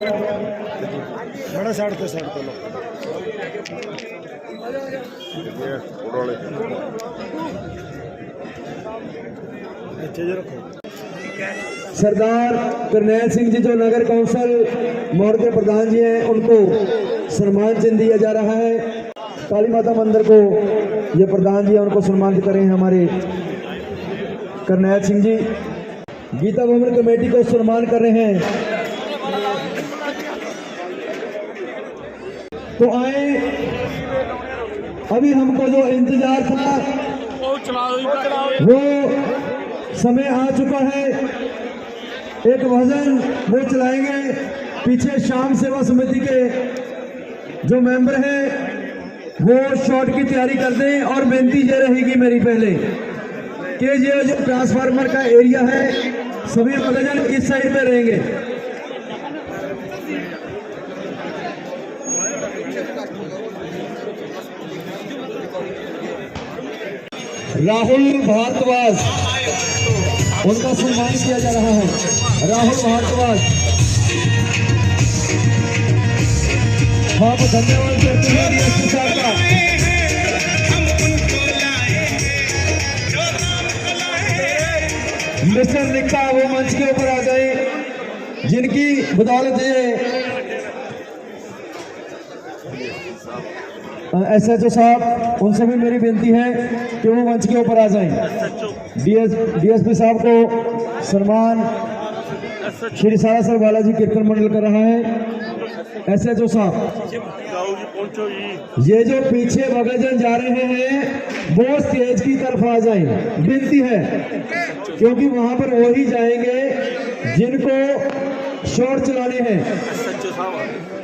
बड़ा साइड तो पे साइड सरदार करनैल सिंह जी, जो नगर कौंसल मोर के प्रधान जी हैं, उनको सम्मान चिन्ह दिया जा रहा है। काली माता मंदिर को ये प्रधान जी हैं, उनको सम्मानित करें हमारे करनैल सिंह जी। गीता भवन कमेटी को सम्मान कर रहे हैं। तो आए। अभी हमको जो इंतज़ार था, वो समय आ चुका है। एक भजन वो चलाएँगे पीछे शाम सेवा समिति के जो मेंबर हैं, वो शॉट की तैयारी कर दें और बेनती ये रहेगी मेरी पहले कि ये जो ट्रांसफार्मर का एरिया है, सभी भजन इस साइड पे रहेंगे। राहुल भारद्वाज। उनका सम्मान किया जा रहा है। राहुल भारद्वाज। हम धन्यवाद हैं का। मिस्टर निक्का वो मंच के ऊपर आ जाए जिनकी बदौलत ये एस एच ओ साहब उनसे भी मेरी विनती है कि वो मंच के ऊपर आ जाएँ। डीएस, डीएसपी साहब को सम्मान श्री सारा सर बालाजी कीर्तन मंडल कर रहा है। एस एच ओ साहब, ये जो पीछे भगतजन जा रहे हैं, वो स्टेज की तरफ़ आ जाएँ। विनती है, क्योंकि वहाँ पर वो ही जाएँगे जिनको शोर चलाने हैं।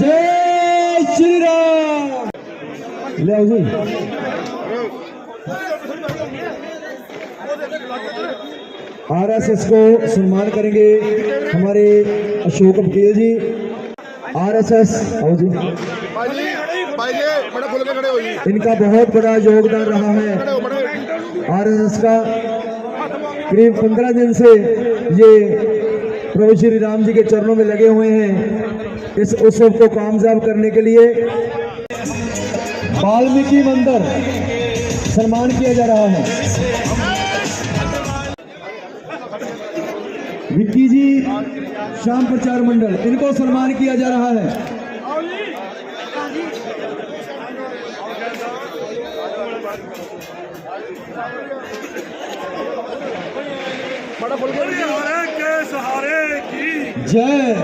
जय श्री राम। ले जी। आरएसएस को सम्मान करेंगे हमारे अशोक बकेल जी। आरएसएस, आओ जी। इनका बहुत बड़ा योगदान रहा है। आरएसएस का करीब पंद्रह दिन से ये प्रभु श्री राम जी के चरणों में लगे हुए हैं इस उत्सव को कामयाब करने के लिए। वाल्मीकि मंदिर सम्मान किया जा रहा है। विक्की जी, श्याम प्रचार मंडल, इनको सम्मान किया जा रहा है हमारे के सहारे की जय।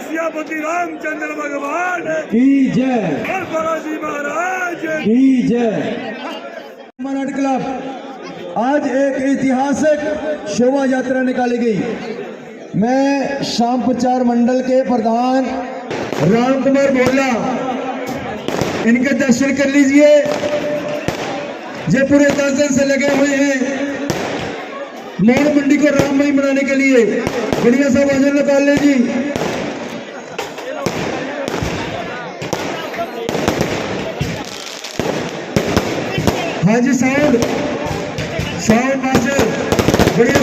सियापति रामचंद्र भगवान। की जय। और बालाजी महाराज। की जय। मराठ क्लब आज एक ऐतिहासिक शोभा यात्रा निकाली गई। मैं शाम प्रचार मंडल के प्रधान राम कुमार भोला इनके दर्शन कर लीजिए। ये पूरे से लगे हुए हैं। मोड़ मंडी को राममय बनाने के लिए। बढ़िया सा भजन निकाल ले जी। हाँ जी, साउंड। साउंड मास्टर, बढ़िया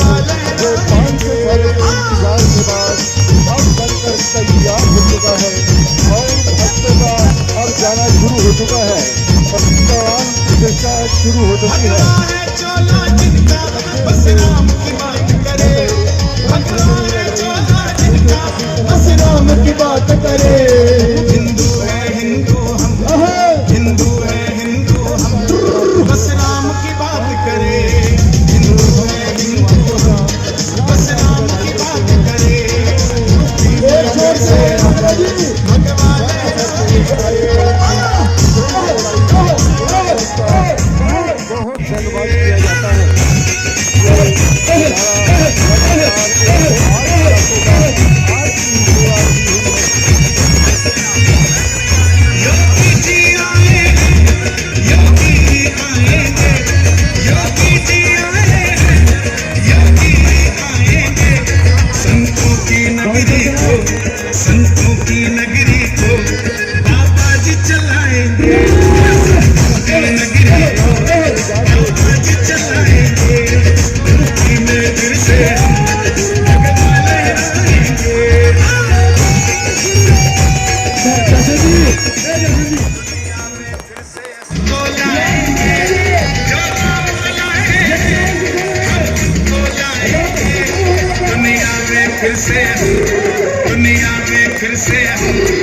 कर तैयार हो चुका है और भक्तों का अब जाना शुरू हो चुका है और दौरान चर्चा शुरू हो चुकी है बस राम की बात करे हिंदू sin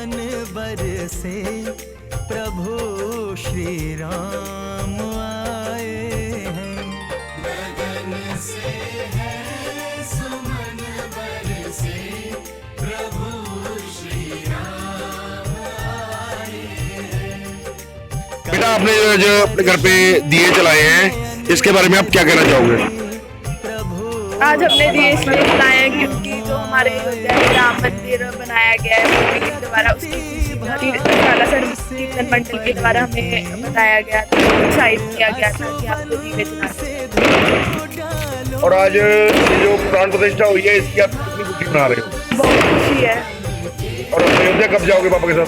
सुमन बरसे प्रभु श्री राम आए हैं। गगन से है सुमन बरसे प्रभु श्री राम आए बेटा आपने जो अपने घर पे दिए जलाए हैं इसके बारे में आप क्या कहना चाहोगे? आज हमने दिए इसलिए जो हमारे राम मंदिर बनाया गया है के द्वारा उसकी ही कीर्तन मंडल के द्वारा हमें बताया गया था उत्साहित किया गया था कि आपको दीवे और आज ये जो प्राण प्रतिष्ठा हुई है इसकी आप कितनी खुशी मना रहे हो? बहुत खुशी है। और अयोध्या कब जाओगे पापा के साथ?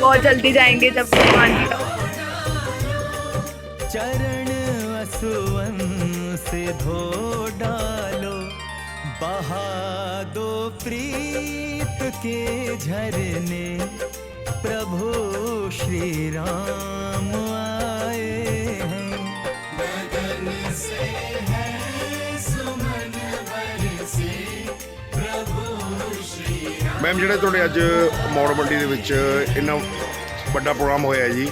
बहुत जल्दी जाएँगे जब भगवान जी का। चरण असुवन से धो बहा दो प्रीत के झरने प्रभु श्री राम आए हैं गगन से है सुमन बरसे प्रभु श्री ਮੈਮ ਜਿਹੜੇ ਤੁਹਾਡੇ ਅੱਜ ਮੌੜ ਮੰਡੀ ਦੇ ਵਿੱਚ ਇੰਨਾ ਵੱਡਾ ਪ੍ਰੋਗਰਾਮ ਹੋਇਆ ਹੈ ਜੀ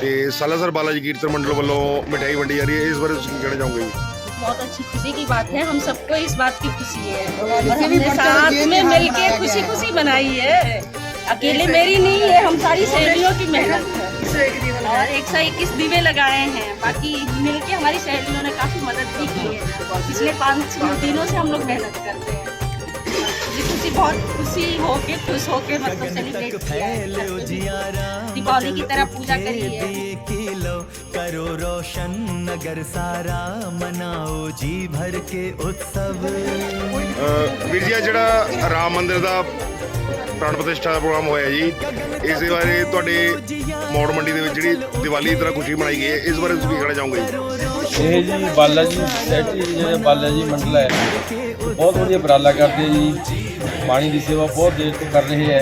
ਤੇ ਸਾਲਾਸਰ ਬਾਲਾਜੀ ਕੀਰਤਨ ਮੰਡਲ ਵੱਲੋਂ ਮਠਿਆਈ ਵੰਡੀ ਜਾ ਰਹੀ ਹੈ ਇਸ ਬਾਰੇ ਤੁਸੀਂ ਕੀ ਕਹਿਣਾ ਚਾਹੋਗੇ ਜੀ बहुत अच्छी खुशी की बात है। हम सबको इस बात की खुशी है। और हमने साथ में मिलके खुशी खुशी बनाई है। अकेले मेरी नहीं है हम सारी सहेलियों की मेहनत है। और एक सौ इक्कीस दीवे लगाए हैं। बाकी मिलके हमारी सहेलियों ने काफ़ी मदद भी की है। पिछले पाँच दिनों से हम लोग मेहनत करते हैं। ये खुशी बहुत खुशी होके खुश होके मतलब सेलिब्रेट किया फैलो है जियारा दीपावली की तरह पूजा करी है दिए किलो करो रोशन नगर सारा मनाओ जी भर के उत्सव ਅਹ ਵੀਰ ਜੀ ਆਹ ਜਿਹੜਾ ਰਾਮ ਮੰਦਿਰ ਦਾ ਪ੍ਰਾਣ ਪ੍ਰਤਿਸ਼ਠਾ ਦਾ ਪ੍ਰੋਗਰਾਮ ਹੋਇਆ ਜੀ ਇਸ ਦੇ ਬਾਰੇ ਤੁਹਾਡੇ ਮੌੜ ਮੰਡੀ ਦੇ ਵਿੱਚ ਜਿਹੜੀ ਦੀਵਾਲੀ ਦੀ ਤਰ੍ਹਾਂ ਖੁਸ਼ੀ ਮਨਾਈ ਗਈ ਹੈ ਇਸ ਬਾਰੇ ਤੁਸੀਂ ਕੀ ਕਹਿਣਾ ਚਾਹੋਗੇ ਜੀ ਇਹ ਜੀ ਬਾਲਾ ਜੀ ਸੈਟੀ ਜਿਹੜੇ ਬਾਲਾ ਜੀ ਮੰਡਲ ਹੈ ਬਹੁਤ ਵਧੀਆ ਉਪਰਾਲਾ ਕਰਦੇ ਜੀ ਪਾਣੀ ਦੀ ਸੇਵਾ ਬਹੁਤ ਦੇਰ ਤੋਂ ਕਰ ਰਹੇ ਹੈ,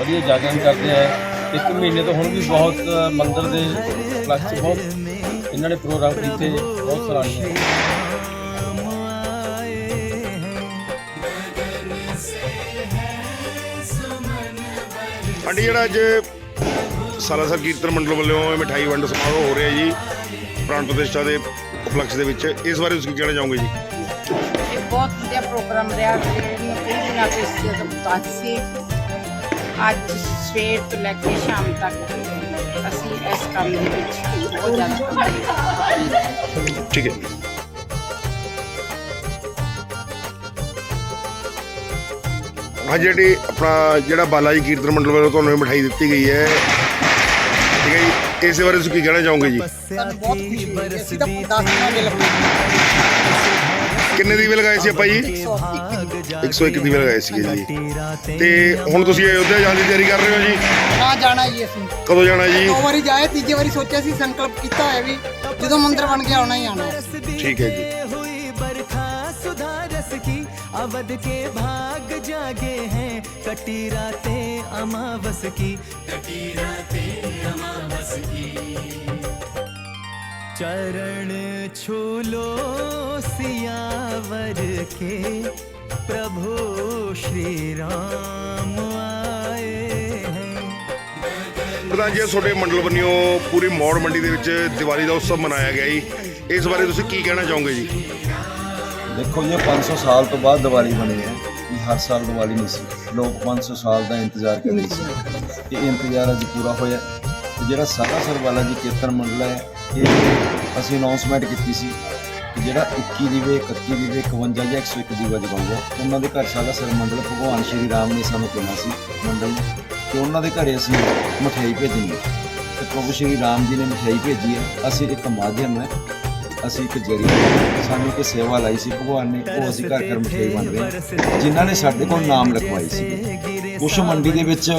ਵਧੀਆ ਜਾਗਰਣ ਕਰਦੇ ਹੈ। ਇੱਕ ਮਹੀਨੇ ਤੋਂ ਹੁਣ ਵੀ ਬਹੁਤ ਮੰਦਰ ਦੇ ਕਲਚ ਬਹੁਤ ਇਹਨਾਂ ਨੇ ਪ੍ਰੋਗਰਾਮ ਕੀਤੇ, ਬਹੁਤ ਸਰਾਹਨੀय ਆਂਟੀ, ਜਿਹੜਾ ਅੱਜ ਸਾਲਾਸਰ ਕੀਰਤਨ ਮੰਡਲ ਵੱਲੋਂ ਮਿਠਾਈ ਵੰਡ ਸਮਾਰੋਹ ਹੋ ਰਿਹਾ ਜੀ, ਪ੍ਰਾਣ ਪ੍ਰਤਿਸ਼ਠਾ ਦੇ ਉਪਲਕਸ਼ ਦੇ ਵਿੱਚ, ਇਸ ਬਾਰੇ ਤੁਸੀਂ ਕੀ ਕਹਿਣਾ ਚਾਹੋਗੇ ਜੀ? ਬਹੁਤ ਵਧੀਆ ਪ੍ਰੋਗਰਾਮ ਰਿਹਾ ਤੇ ਮੈਂ ਕਈ ਦਿਨਾਂ ਤੋਂ ਇਸ ਚੀਜ਼ ਦਾ ਮੁਤਾਜ ਸੀ ਅੱਜ ਸਵੇਰ ਤੋਂ ਲੈ ਕੇ ਸ਼ਾਮ ਤੱਕ ਅਸੀਂ ਇਸ ਕੰਮ ਦੇ ਵਿੱਚ ਬਹੁਤ ਜ਼ਿਆਦਾ ਠੀਕ ਹੈ ਹਾਂ ਜਿਹੜੀ ਆਪਣਾ ਜਿਹੜਾ ਬਾਲਾ ਜੀ ਕੀਰਤਨ ਮੰਡਲ ਵੱਲੋਂ ਤੁਹਾਨੂੰ ਇਹ ਮਠਾਈ ਦਿੱਤੀ ਗਈ ਹੈ ਠੀਕ ਹੈ ਜੀ ਇਸ ਬਾਰੇ ਤੁਸੀਂ ਕੀ ਕਹਿਣਾ ਚਾਹੋਗੇ ਜੀ ਸਾਨੂੰ ਬਹੁਤ ਖੁਸ਼ੀ ਹੋਈ ਅਸੀਂ ਤਾਂ 10 ਦਿਨਾਂ ਦੇ ਲੱਗੇ ਕਿੰਨੇ ਦੀਵੇ ਲਗਾਏ ਸੀ ਆਪਾਂ ਜੀ 101 ਦੀਵੇ ਲਗਾਏ ਸੀਗੇ ਜੀ ਤੇ ਹੁਣ ਤੁਸੀਂ ਅਯੋਧਿਆ ਜਾਣ ਦੀ ਤਿਆਰੀ ਕਰ ਰਹੇ ਹੋ ਜੀ ਨਾ ਜਾਣਾ ਜੀ ਅਸੀਂ ਕਦੋਂ ਜਾਣਾ ਜੀ ਦੋ ਵਾਰੀ ਜਾਏ ਤੀਜੀ ਵਾਰੀ ਸੋਚਿਆ ਸੀ ਸੰਕਲਪ ਕੀਤਾ ਹੋਇਆ ਵੀ ਜਦੋਂ ਮੰਦਿਰ ਬਣ ਗਿਆ ਆਉਣਾ ਹੀ ਆਉਣਾ ਠੀਕ ਹੈ ਜੀ हुई बरखा सुधारस की अवध के भाग जागे हैं कटी रातें अमावस की कटी रातें अमावस की चरण छू लो सियावर के प्रभु श्री राम आए हैं ਪ੍ਰਧਾਨ ਜੀ ਤੁਹਾਡੇ ਮੰਡਲ ਬੰਨਿਓ ਪੂਰੀ ਮੌੜ ਮੰਡੀ ਦੇ ਵਿੱਚ ਦੀਵਾਲੀ ਦਾ ਉਤਸਵ ਮਨਾਇਆ ਗਿਆ ਜੀ ਇਸ ਬਾਰੇ ਤੁਸੀਂ ਕੀ ਕਹਿਣਾ ਚਾਹੋਗੇ ਜੀ ਦੇਖੋ ਇਹ 500 ਸਾਲ ਤੋਂ ਬਾਅਦ ਦੀਵਾਲੀ ਬਣੀ ਹੈ ਇਹ ਹਰ ਸਾਲ ਦੀਵਾਲੀ ਨਹੀਂ ਸੀ ਲੋਕ 500 ਸਾਲ ਦਾ ਇੰਤਜ਼ਾਰ ਕਰਦੇ ਸੀ ਇਹ ਇੰਤਜ਼ਾਰ ਅੱਜ ਪੂਰਾ ਹੋਇਆ ਤੇ ਜਿਹੜਾ ਸਾਲਾਸਰ ਵਾਲਾ ਜੀ ਕੀਰਤਨ ਮੰਡਲ ਹੈ, ਇਹ ਅਸੀਂ ਅਨਾਉਂਸਮੈਂਟ ਕੀਤੀ ਸੀ ਕਿ ਜਿਹੜਾ 21 ਦੀਵੇ 31 ਦੀਵੇ 51 ਜਾਂ 101 ਦੀਵਾ ਜਗਾਊਗਾ ਉਹਨਾਂ ਦੇ ਘਰ ਸਾਲਾਸਰ ਮੰਡਲ ਭਗਵਾਨ ਸ਼੍ਰੀ ਰਾਮ ਨੇ ਸਾਨੂੰ ਕਿਹਾ ਸੀ, ਮੰਡਲ ਨੂੰ ਕਿ ਉਹਨਾਂ ਦੇ ਘਰੇ ਅਸੀਂ ਮਠਿਆਈ ਭੇਜਣੀ ਹੈ। ਤੇ ਪ੍ਰਭੂ ਸ਼੍ਰੀ ਰਾਮ ਜੀ ਨੇ ਮਠਿਆਈ ਭੇਜੀ ਹੈ। ਅਸੀਂ ਇੱਕ ਮਾਧਿਅਮ ਹੈ, ਅਸੀਂ ਇੱਕ ਜਰੀਆ ਸਾਨੂੰ ਇੱਕ ਸੇਵਾ ਲਾਈ ਸੀ, ਭਗਵਾਨ ਨੇ ਉਹ ਅਸੀਂ ਘਰ ਘਰ ਮਠਿਆਈ ਵੰਡ ਰਹੇ ਹਾਂ। ਜਿਨ੍ਹਾਂ ਨੇ ਸਾਡੇ ਕੋਲ ਨਾਮ ਲਿਖਵਾਈ ਸੀ। ਕੁਛ ਮੰਡੀ ਦੇ ਵਿੱਚ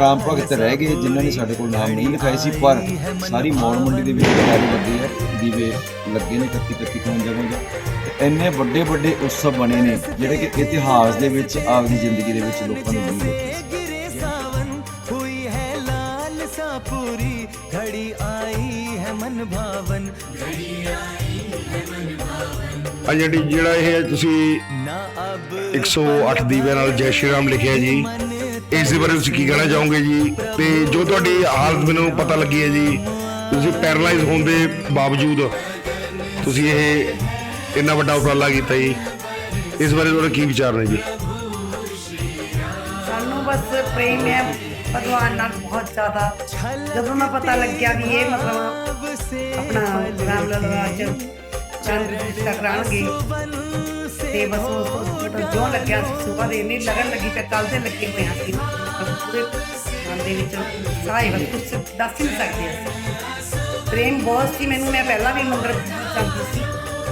ਰਾਮ ਭਗਤ ਰਹਿ ਗਏ ਜਿਨ੍ਹਾਂ ਨੇ ਸਾਡੇ ਕੋਲ ਨਾਮ ਨਹੀਂ ਲਿਖਾਏ ਸੀ ਪਰ ਸਾਰੀ ਮੌੜ ਮੰਡੀ ਦੇ ਵਿੱਚ ਤਿਆਰੀ ਲੱਗੀ ਹੈ ਦੀਵੇ ਲੱਗੇ ਨੇ 31 31 ਕੋਣ ਜਗ੍ਹਾ ਤੇ ਇੰਨੇ ਵੱਡੇ ਵੱਡੇ ਉਤਸਵ ਬਣੇ ਨੇ ਜਿਹੜੇ ਕਿ ਇਤਿਹਾਸ ਦੇ ਵਿੱਚ ਆਪਦੀ ਜ਼ਿੰਦਗੀ ਦੇ ਵਿੱਚ ਲੋਕਾਂ ਨੂੰ ਨਹੀਂ ਦੇਖੇ ਸੀ गिरे सावन हुई है लाल सा पूरी घड़ी आई है मन भावन घड़ी आई है मन भावन ਆ ਜਿਹੜੀ ਜਿਹੜਾ ਇਹ ਤੁਸੀਂ ना अब 108 ਦੀਵਿਆਂ ਨਾਲ ਜੈ ਸ਼੍ਰੀ ਰਾਮ ਲਿਖਿਆ ਜੀ ਇਸ ਦੇ ਬਾਰੇ ਤੁਸੀਂ ਕੀ ਕਹਿਣਾ ਚਾਹੋਗੇ ਜੀ? ਤੇ ਜੋ ਤੁਹਾਡੀ ਹਾਲਤ ਮੈਨੂੰ ਪਤਾ ਲੱਗੀ ਹੈ ਜੀ, ਤੁਸੀਂ ਪੈਰਲਾਈਜ਼ ਹੋਣ ਦੇ ਬਾਵਜੂਦ ਤੁਸੀਂ ਇਹ ਇੰਨਾ ਵੱਡਾ ਉਪਰਾਲਾ ਕੀਤਾ ਜੀ। ਇਸ ਬਾਰੇ ਤੁਹਾਡੇ ਕੀ ਵਿਚਾਰ ਨੇ ਜੀ? ਸਾਨੂੰ ਬਸ ਪ੍ਰੇਮ ਹੈ ਭਗਵਾਨ ਨਾਲ ਬਹੁਤ ਜ਼ਿਆਦਾ। ਜਦੋਂ ਮੈਂ ਪਤਾ ਲੱਗਿਆ ਵੀ ਇਹ ਮਤਲਬ ਆਪਣਾ ਰਾਮ ਲਾਲਾ ਚ ਚੰਦ ਟਕਰਾਣਗੇ ਤੇ ਬਸ ਉਸ ਤੋਂ ਜੋ ਲੱਗਿਆ ਸੁਬਾ ਦੇ ਇੰਨੀ ਲਗਨ ਲੱਗੀ ਤੇ ਕੱਲ ਦੇ ਲੱਗੇ ਹੋਏ ਸੀ। ਪੂਰੇ ਮਨ ਦੇ ਵਿੱਚ ਸਾਈ ਬਸ ਦੱਸ ਹੀ ਸਕਦੇ ਅਸੀਂ। ਪ੍ਰੇਮ ਬਹੁਤ ਸੀ ਮੈਨੂੰ, ਮੈਂ ਪਹਿਲਾਂ ਵੀ ਮੰਦਰ ਜਾਂਦੀ ਸੀ,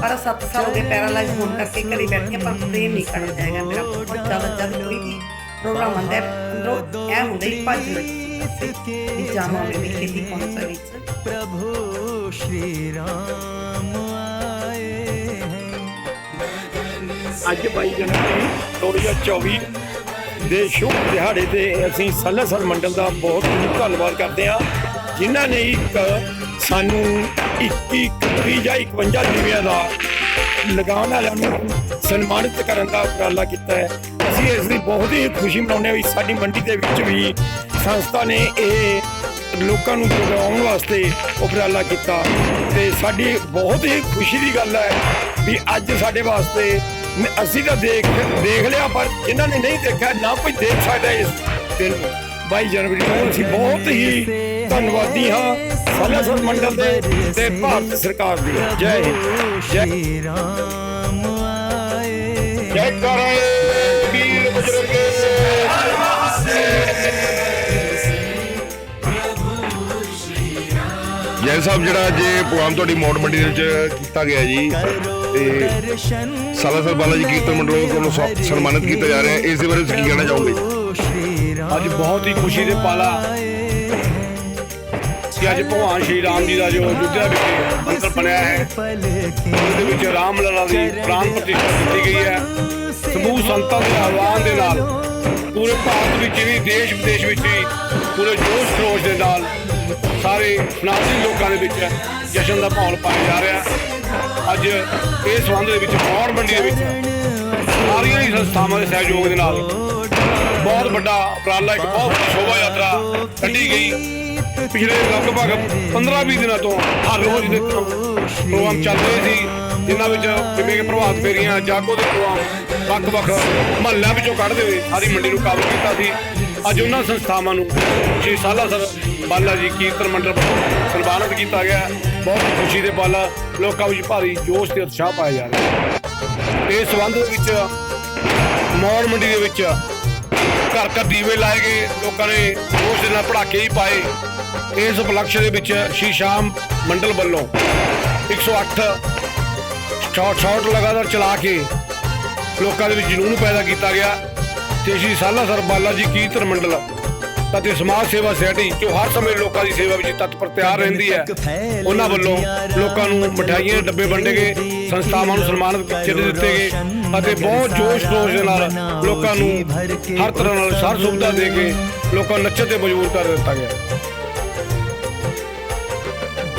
ਪਰ 7 ਸਾਲ ਹੋ ਗਏ ਪੈਰਾਲਾਈਜ਼ ਹੋਣ ਕਰਕੇ ਘਰੇ ਬੈਠ ਕੇ ਪਰ ਪ੍ਰੇਮ ਨਹੀਂ ਕਰ ਜਾਏਗਾ ਮੇਰਾ ਬਹੁਤ ਜ਼ਿਆਦਾ ਜਦ ਕੋਈ ਵੀ ਪ੍ਰੋਗਰਾਮ ਆਉਂਦਾ ਅੰਦਰੋਂ ਐ ਹੁੰਦਾ ਹੀ ਭੱਜ ਲੱਗੀ ਜਾਵਾਂ ਮੈਂ ਖੇਤੀ ਪਹੁੰਚ ਵਿੱਚ। ਪ੍ਰਭੂ ਸ਼੍ਰੀ ਰਾਮ। ਅੱਜ 22 ਜਨਵਰੀ 2024 ਦੇ ਸ਼ੁਭ ਦਿਹਾੜੇ ਤੇ ਅਸੀਂ ਸੱਲਾਸਰ ਮੰਡਲ ਦਾ ਬਹੁਤ ਬਹੁਤ ਧੰਨਵਾਦ ਕਰਦੇ ਹਾਂ, ਜਿਨ੍ਹਾਂ ਨੇ ਇੱਕ ਸਾਨੂੰ 21 21 ਜਾਂ 51 ਦੀਵਿਆਂ ਦਾ ਲਗਾਉਣ ਵਾਲਿਆਂ ਨੂੰ ਸਨਮਾਨਿਤ ਕਰਨ ਦਾ ਉਪਰਾਲਾ ਕੀਤਾ ਹੈ। ਅਸੀਂ ਇਸ ਦੀ ਬਹੁਤ ਹੀ ਖੁਸ਼ੀ ਮਨਾਉਂਦੇ ਹਾਂ ਵੀ ਸਾਡੀ ਮੰਡੀ ਦੇ ਵਿੱਚ ਵੀ ਸੰਸਥਾ ਨੇ ਇਹ ਲੋਕਾਂ ਨੂੰ ਜਗਾਉਣ ਵਾਸਤੇ ਉਪਰਾਲਾ ਕੀਤਾ। ਤੇ ਸਾਡੀ ਬਹੁਤ ਹੀ ਖੁਸ਼ੀ ਦੀ ਗੱਲ ਹੈ ਵੀ ਅੱਜ ਸਾਡੇ ਵਾਸਤੇ ਅਸੀਂ ਤਾਂ ਦੇਖ ਦੇਖ ਲਿਆ, ਪਰ ਇਹਨਾਂ ਨੇ ਨਹੀਂ ਦੇਖਿਆ, ਨਾ ਕੋਈ ਦੇਖ ਸਕਦਾ ਇਸ ਦਿਨ ਨੂੰ। ਜਨਵਰੀ ਨੂੰ ਅਸੀਂ ਬਹੁਤ ਹੀ ਧੰਨਵਾਦੀ ਹਾਂ ਸਾਲਾਸਰ ਮੰਡਲ ਦੇ ਤੇ ਭਾਰਤ ਸਰਕਾਰ ਦੀ। ਜੈ ਹਿੰਦ। ਜੈ ਰਾਮ ਆਏ ਜੈ ਕਰੇ ਵੀਰ ਬਜਰੰਗੇ। ਜੈਨ ਸਾਹਿਬ, ਜਿਹੜਾ ਅੱਜ ਪ੍ਰੋਗਰਾਮ ਤੁਹਾਡੀ ਮੌੜ ਮੰਡੀ ਦੇ ਵਿੱਚ ਕੀਤਾ ਗਿਆ ਜੀ ਤੇ ਸਾਲਾਸਰ ਬਾਲਾਜੀ ਕੀਰਤਨ ਮੰਡਲ ਵੱਲੋਂ ਸਨਮਾਨਿਤ ਕੀਤਾ ਜਾ ਰਿਹਾ ਹੈ। ਇਸ ਦੇ ਬਾਰੇ ਤੁਸੀਂ ਕਹਿਣਾ ਚਾਹੋਗੇ? ਅੱਜ ਬਹੁਤ ਹੀ ਖੁਸ਼ੀ ਦੇ ਪਾਲਾ। ਕਿ ਅੱਜ ਭਗਵਾਨ ਸ਼੍ਰੀ ਰਾਮ ਜੀ ਦਾ ਜੋ ਅਯੁੱਧਿਆ ਵਿੱਚ ਮੰਦਰ ਬਣਿਆ ਹੈ, ਉਹਦੇ ਵਿੱਚ ਰਾਮ ਲਲਾ ਦੀ ਪ੍ਰਾਣ ਪ੍ਰਤਿਸ਼ਠਾ ਕੀਤੀ ਗਈ ਹੈ। ਸਮੂਹ ਸੰਤਾਂ ਦੇ ਆਹਵਾਨ ਦੇ ਨਾਲ ਪੂਰੇ ਭਾਰਤ ਵਿੱਚ ਵੀ, ਦੇਸ਼ ਵਿਦੇਸ਼ ਵਿੱਚ ਵੀ ਪੂਰੇ ਜੋਸ਼ ਖਰੋਸ਼ ਦੇ ਨਾਲ ਸਾਰੇ ਸਨਾਤਨੀ ਲੋਕਾਂ ਦੇ ਵਿੱਚ ਜਸ਼ਨ ਦਾ ਮਾਹੌਲ ਪਾਇਆ ਜਾ ਰਿਹਾ ਹੈ। ਅੱਜ ਇਸ ਸੰਬੰਧ ਦੇ ਵਿੱਚ ਮੌੜ ਮੰਡੀ ਦੇ ਵਿੱਚ ਸਾਰੀਆਂ ਹੀ ਸੰਸਥਾਵਾਂ ਦੇ ਸਹਿਯੋਗ ਦੇ ਨਾਲ ਬਹੁਤ ਵੱਡਾ ਉਪਰਾਲਾ, ਇੱਕ ਬਹੁਤ ਵੱਡੀ ਸ਼ੋਭਾ ਯਾਤਰਾ ਕੱਢੀ ਗਈ। ਪਿਛਲੇ ਲਗਭਗ 15-20 ਦਿਨਾਂ ਤੋਂ ਹਰ ਰੋਜ਼ ਦੇ ਪ੍ਰੋਗਰਾਮ ਚੱਲ ਰਹੇ ਸੀ, ਜਿਨ੍ਹਾਂ ਵਿੱਚ ਜਿਵੇਂ ਕਿ ਪ੍ਰਭਾਤ ਫੇਰੀਆਂ, ਜਾਗੋ ਦੇ ਪ੍ਰੋਗਰਾਮ, ਵੱਖ-ਵੱਖ ਮਹੱਲਿਆਂ ਵਿੱਚੋਂ ਕੱਢਦੇ ਹੋਏ ਸਾਰੀ ਮੰਡੀ ਨੂੰ ਕਵਰ ਕੀਤਾ ਸੀ। ਅੱਜ ਉਹਨਾਂ ਸੰਸਥਾਵਾਂ ਨੂੰ ਸ਼੍ਰੀ ਸਾਲਾਸਰ ਬਾਲਾ ਜੀ ਕੀਰਤਨ ਮੰਡਲ ਸਨਮਾਨਿਤ ਕੀਤਾ ਗਿਆ। ਬਹੁਤ ਖੁਸ਼ੀ ਦੇ ਪਲ ਲੋਕਾਂ ਵਿੱਚ ਭਾਰੀ ਜੋਸ਼ ਤੇ ਉਤਸ਼ਾਹ ਪਾਇਆ ਜਾ ਰਿਹਾ ਹੈ। ਇਸ ਸੰਬੰਧ ਦੇ ਵਿੱਚ ਮੌੜ ਮੰਡੀ ਦੇ ਵਿੱਚ ਘਰ ਘਰ ਦੀਵੇ ਲਾਏ ਗਏ। ਲੋਕਾਂ ਨੇ ਜੋਸ਼ ਦੇ ਨਾਲ ਪੜਾਕੇ ਹੀ ਪਾਏ। ਇਸ ਉਪਲਕਸ਼ ਦੇ ਵਿੱਚ ਸ਼੍ਰੀ ਸ਼ਾਮ ਮੰਡਲ ਵੱਲੋਂ 108 ਸ਼ਾਟ ਸ਼ਾਟ ਲਗਾਤਾਰ ਚਲਾ ਕੇ ਲੋਕਾਂ ਦੇ ਵਿੱਚ ਜਨੂਨ ਪੈਦਾ ਕੀਤਾ ਗਿਆ। ਤੇ ਸ਼੍ਰੀ ਸਾਲਾਸਰ ਬਾਲਾ ਜੀ ਕੀਰਤਨ ਮੰਡਲ ਤੇ ਸਮਾਜ ਸੇਵਾ ਸੈਟੀ ਜੋ ਹਰ ਸਮੇਂ ਲੋਕਾਂ ਦੀ ਸੇਵਾ ਵਿੱਚ ਤਤਪਰ ਤਿਆਰ ਰਹਿੰਦੀ ਹੈ। ਉਹਨਾਂ ਵੱਲੋਂ ਲੋਕਾਂ ਨੂੰ ਮਠਾਈਆਂ ਡੱਬੇ ਵੰਡੇ ਗਏ ਸੰਸਥਾਵਾਂ ਨੂੰ ਸਨਮਾਨਿਤ ਚਿੱਠੇ ਦਿੱਤੇ ਗਏ ਅਤੇ ਬਹੁਤ ਜੋਸ਼ ਸ਼ੋਰ ਦੇ ਨਾਲ ਲੋਕਾਂ ਨੂੰ ਹਰ ਤਰ੍ਹਾਂ ਨਾਲ ਸਾਰ ਸੁਵਿਧਾ ਦੇ ਕੇ ਲੋਕਾਂ ਨੂੰ ਨੱਚਣ ਤੇ ਮਜਬੂਰ ਕਰ ਦਿੱਤਾ ਗਿਆ।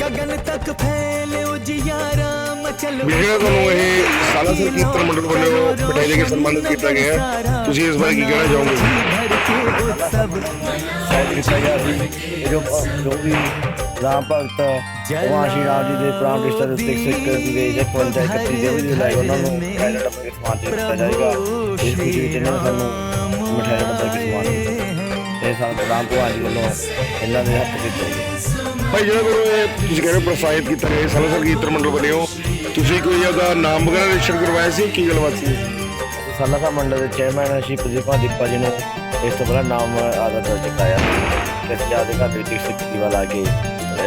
ਗਗਨ ਤੱਕ ਫੈਲੇ ਉਜਿਆਰਾ ਜਿਹੜਾ ਤੁਹਾਨੂੰ ਇਹ ਸਾਲਾਸਰ ਕੀਰਤਨ ਮੰਡਲ ਵੱਲੋਂ ਬਟਾਲੇ ਕੇ ਸਨਮਾਨਿਤ ਕੀਤਾ ਗਿਆ ਤੁਸੀਂ ਇਸ ਬਾਰੇ ਕੀ ਕਹਿਣਾ ਚਾਹੋਗੇ? ਜੋ ਰਾਮ ਭਗਤ ਭਗਵਾਨ ਸ਼੍ਰੀ ਰਾਜ ਜੀ ਦੇ ਪ੍ਰਾਣ ਰਿਸ਼ਤਾ ਦੇ ਸਿੱਖ ਦੀ ਦੇ ਜੇ ਪੰਚਾਇਤ ਕੱਤੀ ਦੇ ਵੀ ਲਾਈ ਉਹਨਾਂ ਨੂੰ ਕੈਨੇਡਾ ਵਿੱਚ ਸਮਾਨ ਦਿੱਤਾ ਜਾਏਗਾ ਇਸ ਖੁਸ਼ੀ ਵਿੱਚ ਨੂੰ ਮਿਠਾਈ ਦਾ ਬੰਦਾ ਕੀ ਇਹ ਸਾਨੂੰ ਰਾਮ ਭਗਵਾਨ ਜੀ ਵੱਲੋਂ ਇਹਨਾਂ ਦੇ ਹੱਥ ਵਿੱਚ ਜਾਏਗਾ ਭਾਈ ਜਿਹੜਾ ਗੁਰੂ ਇਹ ਜਿਹੜਾ ਪ੍ਰਸਾਇਤ ਕੀਤਾ ਗਿਆ ਸਾਲਾਸਰ ਕੀਰਤਨ ਮੰਡਲ ਵੱਲੋਂ। ਤੁਸੀਂ ਕੋਈ ਉਹਦਾ ਨਾਮ ਵਗੈਰਾ ਰਜਿਸਟਰ ਕਰਵਾਇਆ ਸੀ? ਕੀ ਗੱਲਬਾਤ ਸੀ? ਸਾਲਾ ਮੰਡਲ ਦੇ ਚੇਅਰਮੈਨ ਸ਼੍ਰੀ ਪ੍ਰਦੀਪਾ ਦੀਪਾ ਜੀ ਨੂੰ ਇਸ ਤੋਂ ਪਹਿਲਾਂ ਨਾਮ ਆਦਾ ਦਰਜ ਕਰਾਇਆ ਕਿ ਅਸੀਂ ਆਪਦੇ ਘਰ ਦੇ ਵਿੱਚ ਇੱਕ ਸਿੱਖ ਦੀਵਾ ਕੇ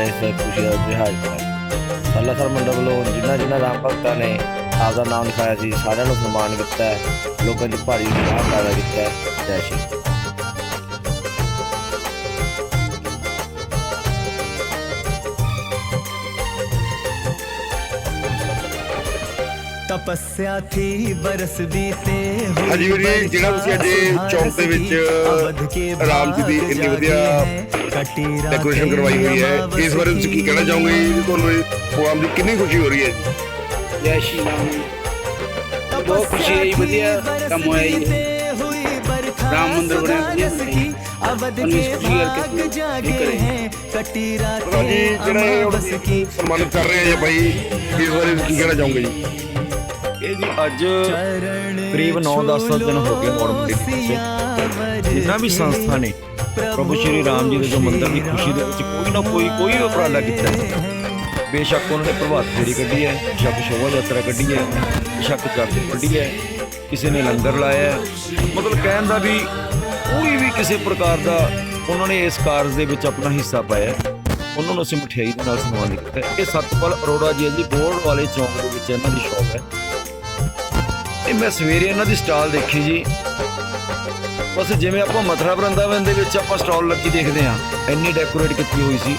ਇਸ ਖੁਸ਼ੀ ਦਾ ਵਿਹਾਰ ਕਰਾਂਗੇ ਸਾਲਾ ਮੰਡਲ ਵੱਲੋਂ ਜਿਨ੍ਹਾਂ ਜਿਨ੍ਹਾਂ ਰਾਮ ਭਗਤਾਂ ਨੇ ਆਪਦਾ ਨਾਮ ਲਿਖਾਇਆ ਸੀ, ਸਾਰਿਆਂ ਨੂੰ ਸਨਮਾਨ ਕੀਤਾ ਹੈ। ਲੋਕਾਂ 'ਚ ਭਾਰੀ ਉਤਸ਼ਾਹ ਪੈਦਾ ਕੀਤਾ ਹੈ। ਜੈ ਸ਼੍ਰੀ तपस्या थी बरस बीते हुए ਹਾਂਜੀ ਵੀਰ ਜੀ ਜਿਹੜਾ ਤੁਸੀਂ ਅੱਜ ਇਹ ਚੌਂਕ ਦੇ ਵਿੱਚ ਰਾਮ ਜੀ ਦੀ ਇੰਨੀ ਵਧੀਆ ਡੈਕੋਰੇਸ਼ਨ ਕਰਵਾਈ ਹੋਈ ਹੈ ਇਸ ਬਾਰੇ ਤੁਸੀਂ ਕੀ ਕਹਿਣਾ ਚਾਹੋਗੇ ਜੀ ਤੁਹਾਨੂੰ ਇਹ ਪ੍ਰੋਗਰਾਮ ਦੀ ਕਿੰਨੀ ਖੁਸ਼ੀ ਹੋ ਰਹੀ ਹੈ ਜੈ ਸ਼੍ਰੀ ਰਾਮ ਬਹੁਤ ਖੁਸ਼ੀ ਹੈ ਜੀ, ਵਧੀਆ ਕੰਮ ਹੋਇਆ ਜੀ ਰਾਮ ਮੰਦਿਰ ਬਣਿਆ ਵਧੀਆ ਅਵਧ ਕੇ ਭਾਗ ਜਾਗੇ हैं कटी ਪ੍ਰਧਾਨ ਜੀ ਜਿਹੜਾ ਇਹ ਹੁਣ ਸਨਮਾਨਿਤ ਕਰ ਰਹੇ ਆ ਜੀ ਭਾਈ ਇਸ ਬਾਰੇ ਤੁਸੀਂ ਕੀ ਕਹਿਣਾ ਚਾਹੋਗੇ ਜੀ ਅੱਜ ਕਰੀਬ 9-10 ਦਿਨ ਹੋ ਗਏ ਮੋੜ ਮੰਡੀ ਦੇ ਜਿੰਨਾ ਵੀ ਸੰਸਥਾ ਨੇ ਪ੍ਰਭੂ ਸ਼੍ਰੀ ਰਾਮ ਜੀ ਦੇ ਜੋ ਮੰਦਿਰ ਦੀ ਖੁਸ਼ੀ ਦੇ ਵਿੱਚ ਕੋਈ ਨਾ ਕੋਈ ਕੋਈ ਉਪਰਾਲਾ ਕੀਤਾ ਹੈ ਬੇਸ਼ੱਕ ਉਹਨਾਂ ਨੇ ਪ੍ਰਭਾਤ ਫੇਰੀ ਕੱਢੀ ਹੈ ਬੇਸ਼ੱਕ ਸ਼ੋਭਾ ਯਾਤਰਾ ਕੱਢੀ ਹੈ ਬੇਸ਼ੱਕ ਜੱਗ ਕੱਢੀ ਹੈ ਕਿਸੇ ਨੇ ਲੰਗਰ ਲਾਇਆ ਹੈ ਮਤਲਬ ਕਹਿਣ ਦਾ ਵੀ ਕੋਈ ਵੀ ਕਿਸੇ ਪ੍ਰਕਾਰ ਦਾ ਉਹਨਾਂ ਨੇ ਇਸ ਕਾਰਜ ਦੇ ਵਿੱਚ ਆਪਣਾ ਹਿੱਸਾ ਪਾਇਆ ਹੈ। ਉਹਨਾਂ ਨੂੰ ਅਸੀਂ ਮਠਿਆਈ ਦੇ ਨਾਲ ਸਨਮਾਨਿਤ ਕੀਤਾ। ਇਹ ਸਤਪਾਲ ਅਰੋੜਾ ਜੀ ਜੀ ਬੋਰਡ ਵਾਲੇ ਚੌਂਕ ਦੇ ਵਿੱਚ ਇਹਨਾਂ ਦੀ ਸ਼ਾਪ ਹੈ ਇਹ ਮੈਂ ਸਵੇਰੇ ਇਹਨਾਂ ਦੀ ਸਟਾਲ ਦੇਖੀ ਜੀ। ਬਸ ਜਿਵੇਂ ਆਪਾਂ ਮਥੁਰਾ ਬ੍ਰਿੰਦਾਵਨ ਦੇ ਵਿੱਚ ਆਪਾਂ ਸਟਾਲ ਲੱਗੀ ਦੇਖਦੇ ਆ ਇੰਨੀ ਡੈਕੋਰੇਟ ਕੀਤੀ ਹੋਈ ਸੀ।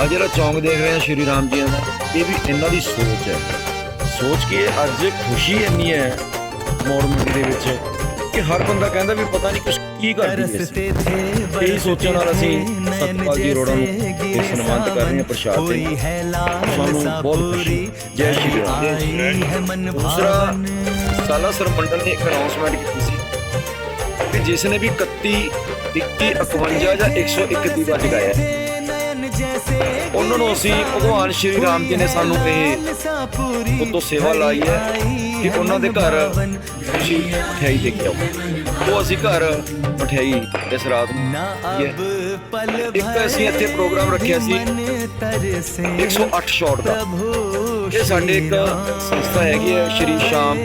ਆ ਜਿਹੜਾ ਚੌਂਕ ਦੇਖ ਰਹੇ ਆ ਸ਼੍ਰੀ ਰਾਮ ਜੀ ਦਾ, ਇਹ ਵੀ ਇਹਨਾਂ ਦੀ ਸੋਚ ਹੈ। ਸੋਚ ਕੇ ਅੱਜ ਖੁਸ਼ੀ ਇੰਨੀ ਹੈ, ਮੋੜ ਦੇ ਵਿੱਚ। ਕਿ ਹਰ ਬੰਦਾ ਕਹਿੰਦਾ ਵੀ ਪਤਾ ਨਹੀਂ ਕੁਝ ਕੀ ਕਰਦੀ ਹੈ ਇਹ ਸੋਚਣ ਨਾਲ ਅਸੀਂ ਸਤਪਾਲ ਜੀ ਅਰੋੜਾ ਨੂੰ ਸਨਮਾਨਿਤ ਕਰ ਰਹੇ ਹਾਂ ਪ੍ਰਸ਼ਾਦ ਦੇ ਨਾਲ। ਸਾਨੂੰ ਬਹੁਤ ਖੁਸ਼ੀ। ਜੈ ਸ਼੍ਰੀ ਰਾਮ। ਜੈ ਸ਼੍ਰੀ ਰਾਮ। ਦੂਸਰਾ ਸਾਲਾਸਰ ਮੰਡਲ ਨੇ ਇੱਕ ਅਨਾਉਂਸਮੈਂਟ ਕੀਤੀ ਸੀ ਕਿ ਜਿਸ ਨੇ ਵੀ 31 21 51 ਜਾਂ 101 ਦੀਵਾ ਜਗਾਇਆ ਹੈ, ਉਹਨਾਂ ਨੂੰ ਅਸੀਂ ਭਗਵਾਨ ਸ਼੍ਰੀ ਰਾਮ ਜੀ ਨੇ ਸਾਨੂੰ ਇਹ ਉਤੋਂ ਸੇਵਾ ਲਾਈ ਹੈ। ਕਿ ਉਹਨਾਂ ਦੇ ਘਰ ਤੁਸੀਂ ਮਠਿਆਈ ਦੇ ਕੇ ਆਓ ਉਹ ਅਸੀਂ ਘਰ ਮਠਿਆਈ ਇਸ ਰਾਤ ਨੂੰ। ਇੱਕ ਅਸੀਂ ਇੱਥੇ ਪ੍ਰੋਗਰਾਮ ਰੱਖਿਆ ਸੀ। 108 ਸ਼ਾਟ ਦਾ। ਇਹ ਸਾਡੇ ਇੱਕ ਸੰਸਥਾ ਹੈਗੀ ਹੈ ਸ਼੍ਰੀ ਸ਼ਾਮ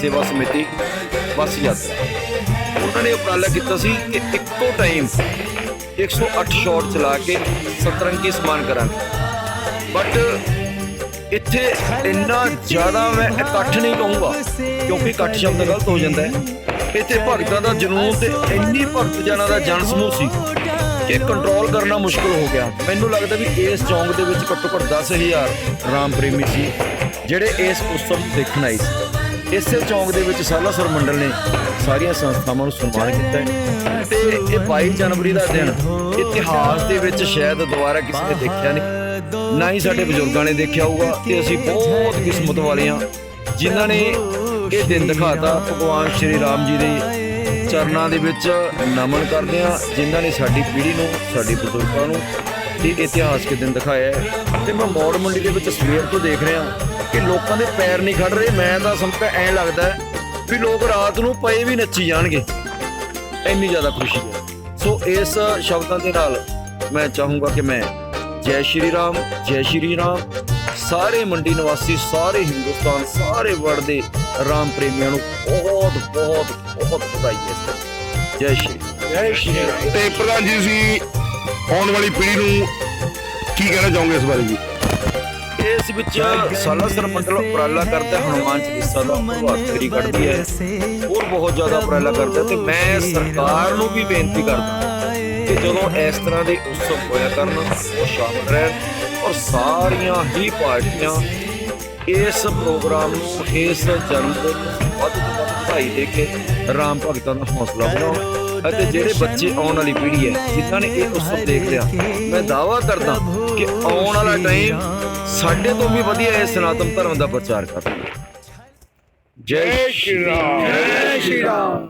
ਸੇਵਾ ਸਮਿਤੀ ਬੱਸ ਯਾਤਰਾ। ਉਹਨਾਂ ਨੇ ਉਪਰਾਲਾ ਕੀਤਾ ਸੀ ਕਿ ਇੱਕੋ ਟਾਈਮ 108 ਸ਼ਾਟ ਚਲਾ ਕੇ ਸਤਰੰਗੀ ਸਮਾਨ ਕਰਾਂਗੇ। ਬਟ ਇੱਥੇ ਇੰਨਾ ਜ਼ਿਆਦਾ ਮੈਂ ਇਕੱਠ ਨਹੀਂ ਕਹੂੰਗਾ, ਕਿਉਂਕਿ ਇਕੱਠ ਸ਼ਬਦ ਗਲਤ ਹੋ ਜਾਂਦਾ ਹੈ। ਇੱਥੇ ਭਗਤਾਂ ਦਾ ਜਨੂਨ ਤੇ ਇੰਨੀ ਭਗਤ ਜਨਾਂ ਦਾ ਜਨ ਸਮੂਹ ਸੀ ਕਿ ਕੰਟਰੋਲ ਕਰਨਾ ਮੁਸ਼ਕਲ ਹੋ ਗਿਆ। ਮੈਨੂੰ ਲੱਗਦਾ ਵੀ ਇਸ ਚੌਂਕ ਦੇ ਵਿੱਚ ਘੱਟੋ ਘੱਟ 10000 ਰਾਮ ਪ੍ਰੇਮੀ ਸੀ, ਜਿਹੜੇ ਇਸ ਉਤਸਵ ਦੇਖਣ ਆਏ ਸੀ। ਇਸੇ ਚੌਂਕ ਦੇ ਵਿੱਚ ਸਾਲਾਸਰ ਮੰਡਲ ਨੇ ਸਾਰੀਆਂ ਸੰਸਥਾਵਾਂ ਨੂੰ ਸਨਮਾਨ ਕੀਤਾ ਹੈ। ਤੇ ਇਹ 22 ਜਨਵਰੀ ਦਾ ਦਿਨ ਇਤਿਹਾਸ ਦੇ ਵਿੱਚ ਸ਼ਾਇਦ ਦੁਬਾਰਾ ਕਿਸੇ ਨੇ ਦੇਖਿਆ ਨਹੀਂ। ਨਾ ਹੀ ਸਾਡੇ ਬਜ਼ੁਰਗਾਂ ਨੇ ਦੇਖਿਆ ਹੋਊਗਾ ਤੇ ਅਸੀਂ ਬਹੁਤ ਕਿਸਮਤ ਵਾਲੇ ਹਾਂ ਜਿਨ੍ਹਾਂ ਨੇ ਇਹ ਦਿਨ ਦਿਖਾਤਾ, ਭਗਵਾਨ ਸ਼੍ਰੀ ਰਾਮ ਜੀ ਦੇ ਚਰਨਾਂ ਦੇ ਵਿੱਚ ਨਮਨ ਕਰਦੇ ਹਾਂ, ਜਿਨ੍ਹਾਂ ਨੇ ਸਾਡੀ ਪੀੜ੍ਹੀ ਨੂੰ, ਸਾਡੇ ਬਜ਼ੁਰਗਾਂ ਨੂੰ ਇਹ ਇਤਿਹਾਸਕ ਦਿਨ ਦਿਖਾਇਆ ਹੈ। ਤੇ ਮੈਂ ਮੌੜ ਮੰਡੀ ਦੇ ਵਿੱਚ ਸਵੇਰ ਤੋਂ ਦੇਖ ਰਿਹਾ ਕਿ ਲੋਕਾਂ ਦੇ ਪੈਰ ਨਹੀਂ ਖੜ ਰਹੇ। ਮੈਂ ਤਾਂ ਸਮਝਦਾ ਐਂ ਲੱਗਦਾ ਵੀ ਲੋਕ ਰਾਤ ਨੂੰ ਪਏ ਵੀ ਨੱਚੀ ਜਾਣਗੇ। ਇੰਨੀ ਜ਼ਿਆਦਾ ਖੁਸ਼ੀ ਹੈ। ਸੋ ਇਸ ਸ਼ਬਦਾਂ ਦੇ ਨਾਲ ਮੈਂ ਚਾਹੂੰਗਾ ਕਿ ਮੈਂ ਜੈ ਸ਼੍ਰੀ ਰਾਮ ਜੈ ਸ਼੍ਰੀ ਰਾਮ। ਸਾਰੇ ਮੰਡੀ ਨਿਵਾਸੀ ਸਾਰੇ ਹਿੰਦੁਸਤਾਨ ਸਾਰੇ ਵਰਲਡ ਦੇ ਰਾਮ ਪ੍ਰੇਮੀਆਂ ਨੂੰ ਬਹੁਤ ਬਹੁਤ ਬਹੁਤ ਵਧਾਈ ਹੈ ਜੈ ਸ਼੍ਰੀ ਜੈ ਸ਼੍ਰੀ ਰਾਮ। ਤੇ ਪ੍ਰਧਾਨ ਜੀ ਤੁਸੀਂ ਆਉਣ ਵਾਲੀ ਪੀੜ੍ਹੀ ਨੂੰ ਕੀ ਕਹਿਣਾ ਚਾਹੋਗੇ ਇਸ ਬਾਰੇ ਜੀ? ਇਸ ਵਿੱਚ ਸਾਲਾਸਰ ਮੰਡਲ ਉਪਰਾਲਾ ਕਰਦਾ ਹਨੂਮਾਨ ਚਾਲੀਸਾ ਦਾ ਪ੍ਰਭਾਤ ਫੇਰੀ ਕੱਢਦੀ ਹੈ। ਹੋਰ ਬਹੁਤ ਜ਼ਿਆਦਾ ਉਪਰਾਲਾ ਕਰਦਾ ਤੇ ਮੈਂ ਸਰਕਾਰ ਨੂੰ ਵੀ ਬੇਨਤੀ ਕਰਦਾ। ਕਿ ਜਦੋਂ ਇਸ ਤਰ੍ਹਾਂ ਦੇ ਉਤਸਵ ਹੋਇਆ ਕਰਨ, ਉਹ ਸ਼ਾਮਲ ਰਹਿਣ ਔਰ ਸਾਰੀਆਂ ਹੀ ਪਾਰਟੀਆਂ ਇਸ ਪ੍ਰੋਗਰਾਮ ਨੂੰ ਇਸ ਜਨਮ ਦਿਨ ਨੂੰ ਵੱਧ ਤੋਂ ਵੱਧ ਵਧਾਈ ਦੇ ਕੇ ਰਾਮ ਭਗਤਾਂ ਦਾ ਹੌਸਲਾ ਬਣਾਉਣ ਅਤੇ ਜਿਹੜੇ ਬੱਚੇ ਆਉਣ ਵਾਲੀ ਪੀੜ੍ਹੀ ਹੈ, ਜਿਨ੍ਹਾਂ ਨੇ ਇਹ ਉਤਸਵ ਦੇਖ ਲਿਆ, ਮੈਂ ਦਾਅਵਾ ਕਰਦਾ ਕਿ ਆਉਣ ਵਾਲਾ ਟਾਈਮ ਸਾਡੇ ਤੋਂ ਵੀ ਵਧੀਆ ਇਹ ਸਨਾਤਨ ਧਰਮ ਦਾ ਪ੍ਰਚਾਰ ਕਰਨਗੇ। ਜੈ ਸ਼੍ਰੀ ਰਾਮ। ਜੈ ਸ਼੍ਰੀ ਰਾਮ।